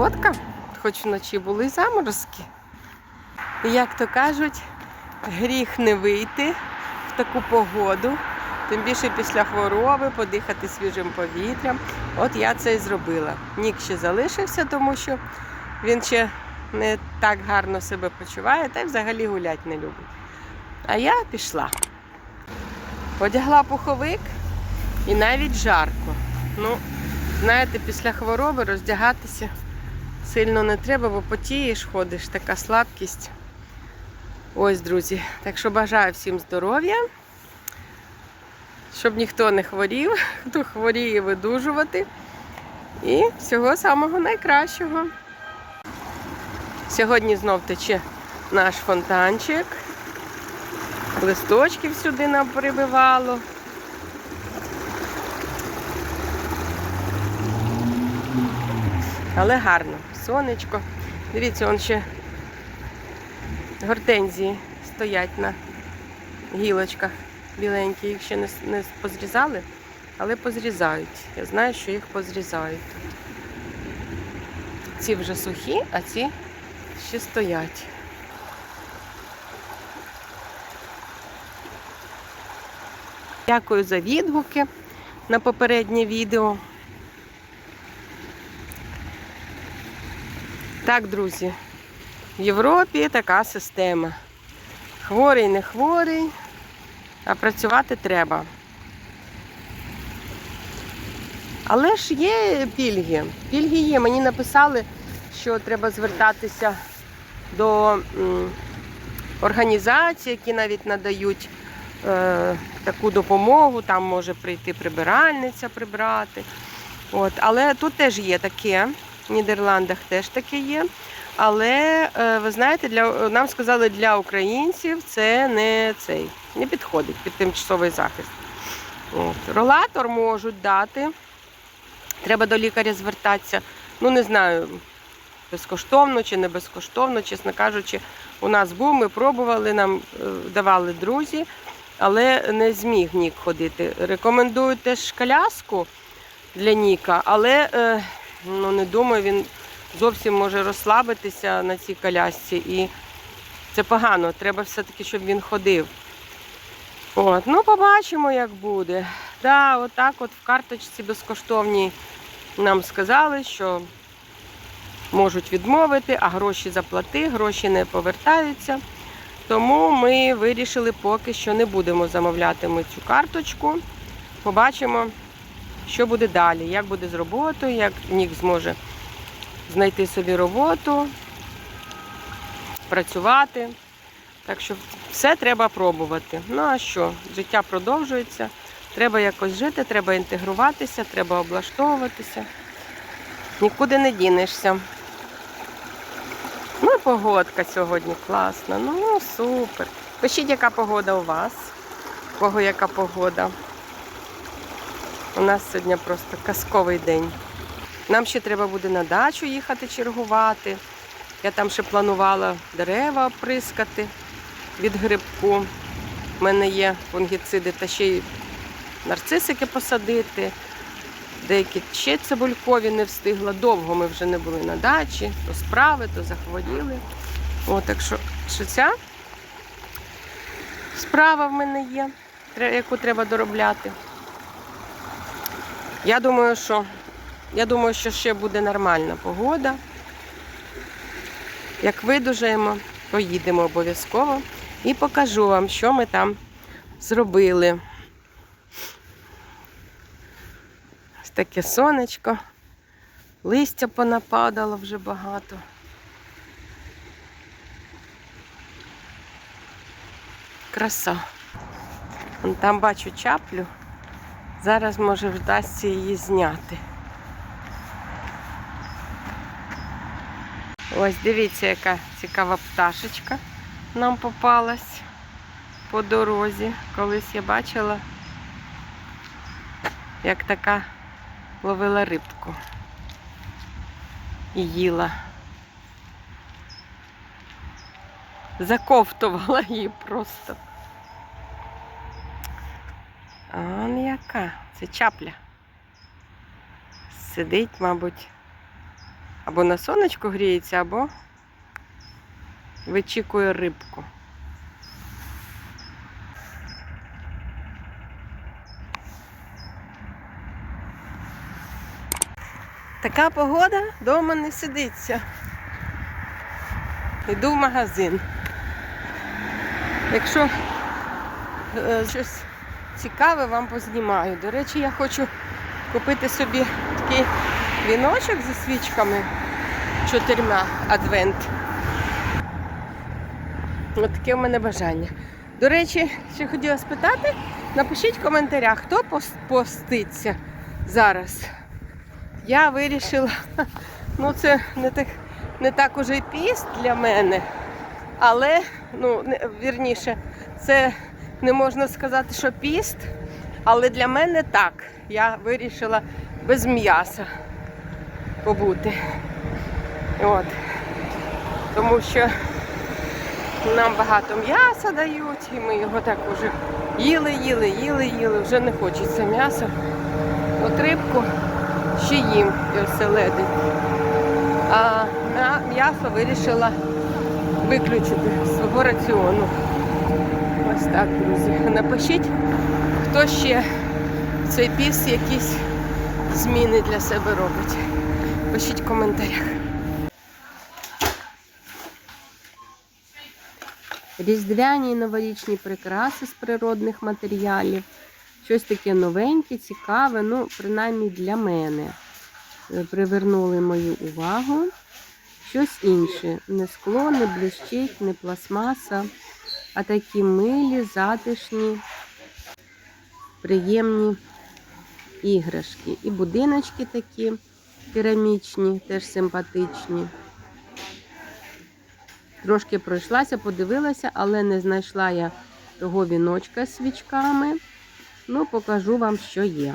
погодка, хоч вночі були заморозки. Як то кажуть, гріх не вийти в таку погоду, тим більше після хвороби, подихати свіжим повітрям. От я це і зробила. Нік ще залишився, тому що він ще не так гарно себе почуває, та й взагалі гулять не любить. А я пішла. Одягла пуховик і навіть жарко. Ну, знаєте, після хвороби роздягатися сильно не треба, бо потієш, ходиш, така слабкість. Ось, друзі. Так що бажаю всім здоров'я, щоб ніхто не хворів, хто хворіє, видужувати. І всього самого найкращого. Сьогодні знов тече наш фонтанчик. Листочків сюди нам прибивало. Але гарно. Сонечко. Дивіться, он ще гортензії стоять на гілочках біленькі. Їх ще не, не позрізали, але позрізають. Я знаю, що їх позрізають. Ці вже сухі, а ці ще стоять. Дякую за відгуки на попереднє відео. Так, друзі, в Європі така система. Хворий, не хворий, а працювати треба. Але ж є пільги. Пільги є. Мені написали, що треба звертатися до організацій, які навіть надають е, таку допомогу. Там може прийти прибиральниця прибрати. От. Але тут теж є таке. В Нідерландах теж таке є. Але е, ви знаєте, для нам сказали, для українців це не цей не підходить під тимчасовий захист. От. Ролатор можуть дати. Треба до лікаря звертатися. Ну не знаю, безкоштовно чи не безкоштовно, чесно кажучи, у нас був, ми пробували, нам е, давали друзі, але не зміг Нік ходити. Рекомендую теж коляску для Ніка, але е, ну, не думаю, він зовсім може розслабитися на цій колясці. І це погано. Треба все-таки, щоб він ходив. От, ну побачимо, як буде. Да, отак от в карточці безкоштовній нам сказали, що можуть відмовити, а гроші заплати, гроші не повертаються. Тому ми вирішили поки що не будемо замовляти ми цю карточку. Побачимо, що буде далі, як буде з роботою, як Нік зможе знайти собі роботу, працювати. Так що все треба пробувати. Ну а що? Життя продовжується. Треба якось жити, треба інтегруватися, треба облаштовуватися. Нікуди не дінешся. Ну погодка сьогодні класна. Ну, супер. Пишіть, яка погода у вас. У кого яка погода. У нас сьогодні просто казковий день. Нам ще треба буде на дачу їхати чергувати. Я там ще планувала дерева оприскати від грибку. У мене є фунгіциди та ще й нарцисики посадити. Деякі ще цибулькові не встигла. Довго ми вже не були на дачі, то справи, то захворіли. О, так що, що ця справа в мене є, яку треба доробляти. Я думаю, що я думаю, що ще буде нормальна погода. Як видужаємо, поїдемо обов'язково і покажу вам, що ми там зробили. Ось таке сонечко, листя понападало вже багато. Краса. Там бачу чаплю. Зараз може вдасться її зняти. Ось дивіться, яка цікава пташечка нам попалась по дорозі. Колись я бачила, як така ловила рибку і їла. Заковтувала її просто. А яка? Це чапля. Сидить, мабуть, або на сонечку гріється, або вичікує рибку. Така погода, вдома не сидиться. Йду в магазин. Якщо е, щось цікаве, вам познімаю. До речі, я хочу купити собі такий віночок зі свічками чотирма адвент. Ось таке в мене бажання. До речі, ще хотіла спитати, напишіть в коментарях, хто поститься зараз. Я вирішила, ну це не так, не так уже піст для мене, але, ну, вірніше, це не можна сказати, що піст, але для мене так. Я вирішила без м'яса побути. От. Тому що нам багато м'яса дають, і ми його так уже їли, їли, їли, їли. Вже не хочеться м'яса. От рибку ще їм оселедить. А м'ясо вирішила виключити з свого раціону. Ось так, друзі. Напишіть, хто ще цей піс якісь зміни для себе робить. Пишіть в коментарях. Різдвяні новорічні прикраси з природних матеріалів. Щось таке новеньке, цікаве, ну, принаймні для мене. Е, Привернули мою увагу. Щось інше. Не скло, не блищить, не пластмаса, а такі милі, затишні, приємні іграшки. І будиночки такі керамічні, теж симпатичні. Трошки пройшлася, подивилася, але не знайшла я того віночка з свічками. Ну, покажу вам, що є.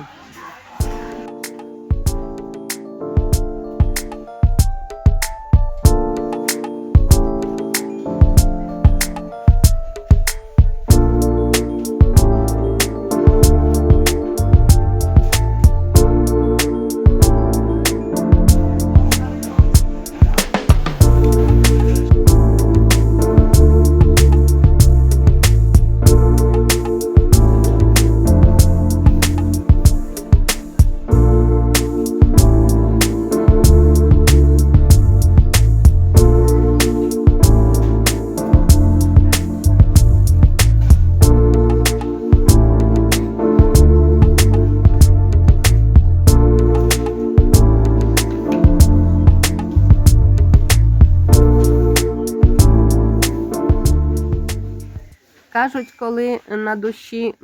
Кажуть, коли на душі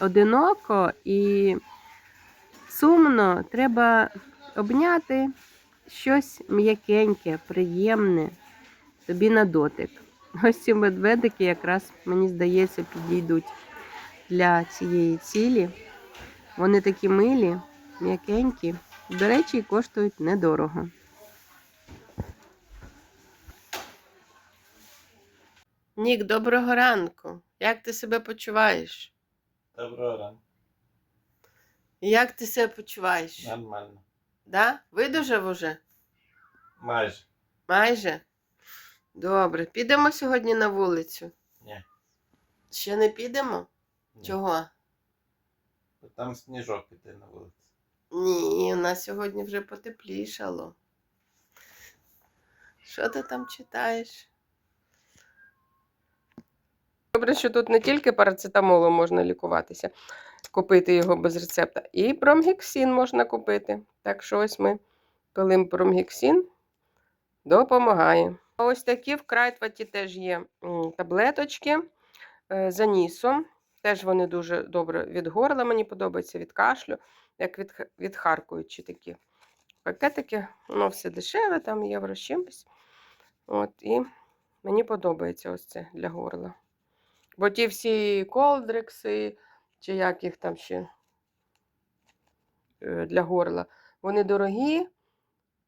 одиноко і сумно, треба обняти щось м'якеньке, приємне тобі на дотик. Ось ці медведики якраз, мені здається, підійдуть для цієї цілі. Вони такі милі, м'якенькі. До речі, коштують недорого. Нік, доброго ранку. Як ти себе почуваєш? Доброго ранку. Як ти себе почуваєш? Нормально. Да? Видужав уже? Майже. Майже? Добре. Підемо сьогодні на вулицю? Ні. Ще не підемо? Ні. Чого? Бо Там сніжок іде на вулиці. Ні, у нас сьогодні вже потеплішало. Що ти там читаєш? Добре, що тут не тільки парацетамолом можна лікуватися, купити його без рецепта, і промгексін можна купити. Так що ось ми пилим промгексін, допомагає. Ось такі в Крайтваті теж є таблеточки е, з анісом. Теж вони дуже добре від горла, мені подобається від кашлю, як від, відхаркуючі такі пакетики. Воно все дешеве, там євро чимось. От, і мені подобається ось це для горла. Бо ті всі колдрекси, чи як їх там ще е, для горла, вони дорогі.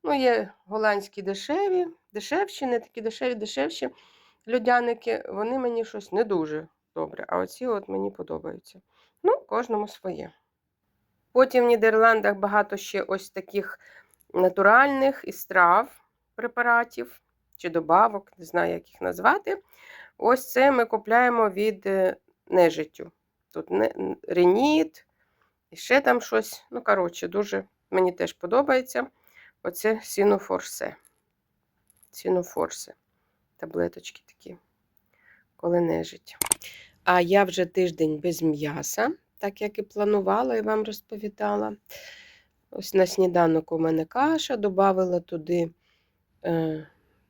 Ну, є голландські дешеві, дешевші, не такі дешеві, дешевші льодяники, вони мені щось не дуже добре. А оці от мені подобаються. Ну, кожному своє. Потім в Нідерландах багато ще ось таких натуральних із трав препаратів чи добавок, не знаю, як їх назвати. Ось це ми купляємо від е, нежиттю. Тут не, реніт, і ще там щось. Ну, коротше, дуже мені теж подобається. Оце сінофорсе. Сінофорсе. Таблеточки такі, коли нежить. А я вже тиждень без м'яса, так як і планувала, і вам розповідала. Ось на сніданок у мене каша, додавила туди е,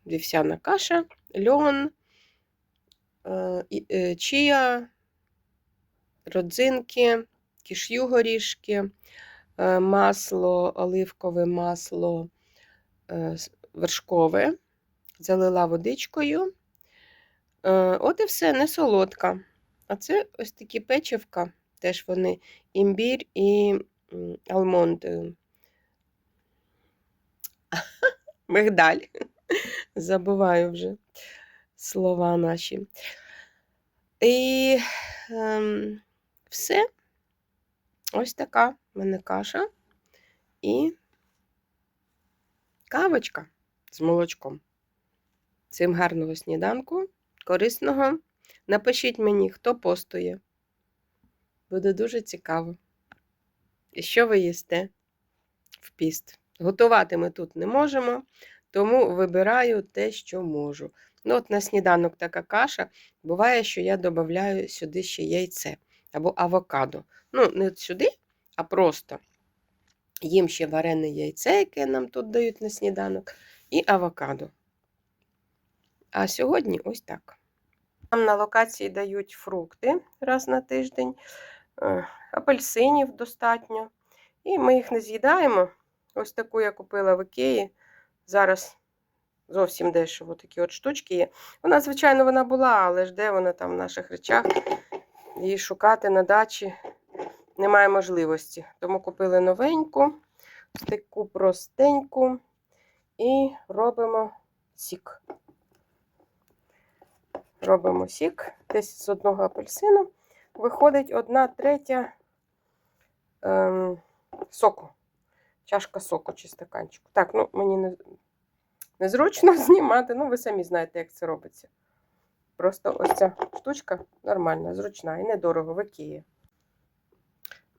вівсяна каша, льон, чия, родзинки, киш'ю горішки, е, масло, оливкове масло е, вершкове, залила водичкою. Е, От і все, не солодка. А це ось такі печивка, теж вони імбір і м, алмонд. е, Мигдаль. Забуваю вже слова наші. І ем, все. Ось така в мене каша і кавочка з молочком. Цим гарного сніданку, корисного. Напишіть мені, хто постує. Буде дуже цікаво. І що ви їсте в піст? Готувати ми тут не можемо, тому вибираю те, що можу. Ну, от на сніданок така каша. Буває, що я додаю сюди ще яйце або авокадо. Ну, не сюди, а просто їм ще варене яйце, яке нам тут дають на сніданок, і авокадо. А сьогодні ось так. Нам на локації дають фрукти раз на тиждень, е, апельсинів достатньо. І ми їх не з'їдаємо. Ось таку я купила в Ікеї. Зараз зовсім дешево такі от штучки є. Вона, звичайно, вона була, але ж де вона там в наших речах? Її шукати на дачі немає можливості. Тому купили новеньку, таку простеньку і робимо сік. Робимо сік. Десь з одного апельсину виходить одна третя ем, соку. Чашка соку чи стаканчику. Так, ну мені не, незручно знімати, ну ви самі знаєте, як це робиться. Просто ось ця штучка нормальна, зручна і недорого в Ікеї.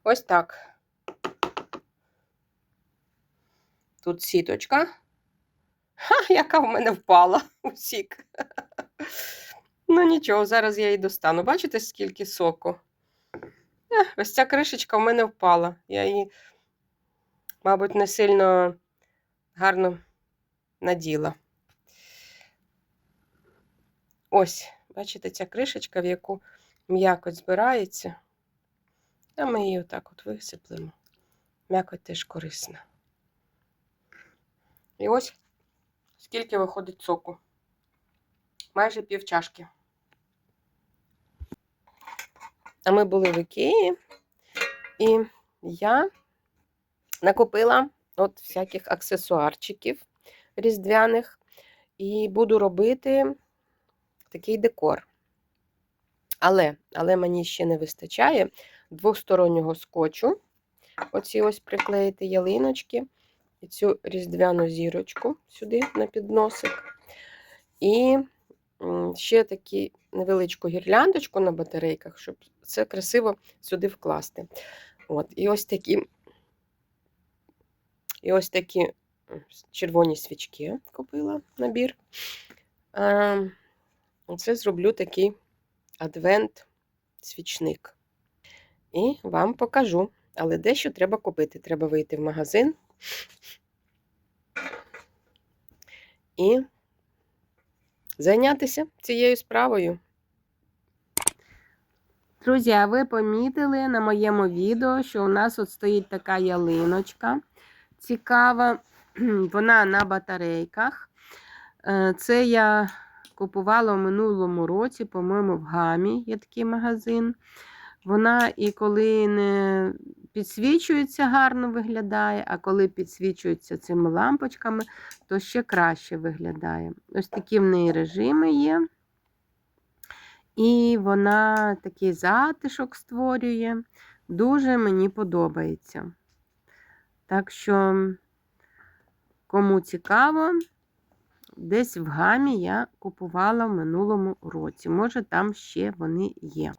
Ось так. Тут сіточка. Ха, яка в мене впала у сік. Ну нічого, зараз я її достану. Бачите, скільки соку? Ось ця кришечка в мене впала. Я її, мабуть, не сильно гарно наділа. Ось, бачите, ця кришечка, в яку м'якоть збирається. А ми її отак от висиплемо. М'якоть теж корисна. І ось скільки виходить соку. Майже пів чашки. А ми були в Ікеї, і я накупила от всяких аксесуарчиків різдвяних і буду робити такий декор. Але, але мені ще не вистачає двостороннього скотчу. Оці ось приклеїти ялиночки і цю різдвяну зірочку сюди на підносик. І ще таку невеличку гірляндочку на батарейках, щоб це красиво сюди вкласти. От, і ось такі, і ось такі червоні свічки купила набір. Оце зроблю такий адвент-свічник. І вам покажу. Але дещо треба купити. Треба вийти в магазин і зайнятися цією справою. Друзі, а ви помітили на моєму відео, що у нас от стоїть така ялиночка цікава. Вона на батарейках. Е, Це я купувала в минулому році, по-моєму, в Гамі є такий магазин. Вона і коли не підсвічується, гарно виглядає, а коли підсвічується цими лампочками, то ще краще виглядає. Ось такі в неї режими є. І вона такий затишок створює. Дуже мені подобається. Так що Кому цікаво, десь в гамі я купувала в минулому році. Може, там ще вони є.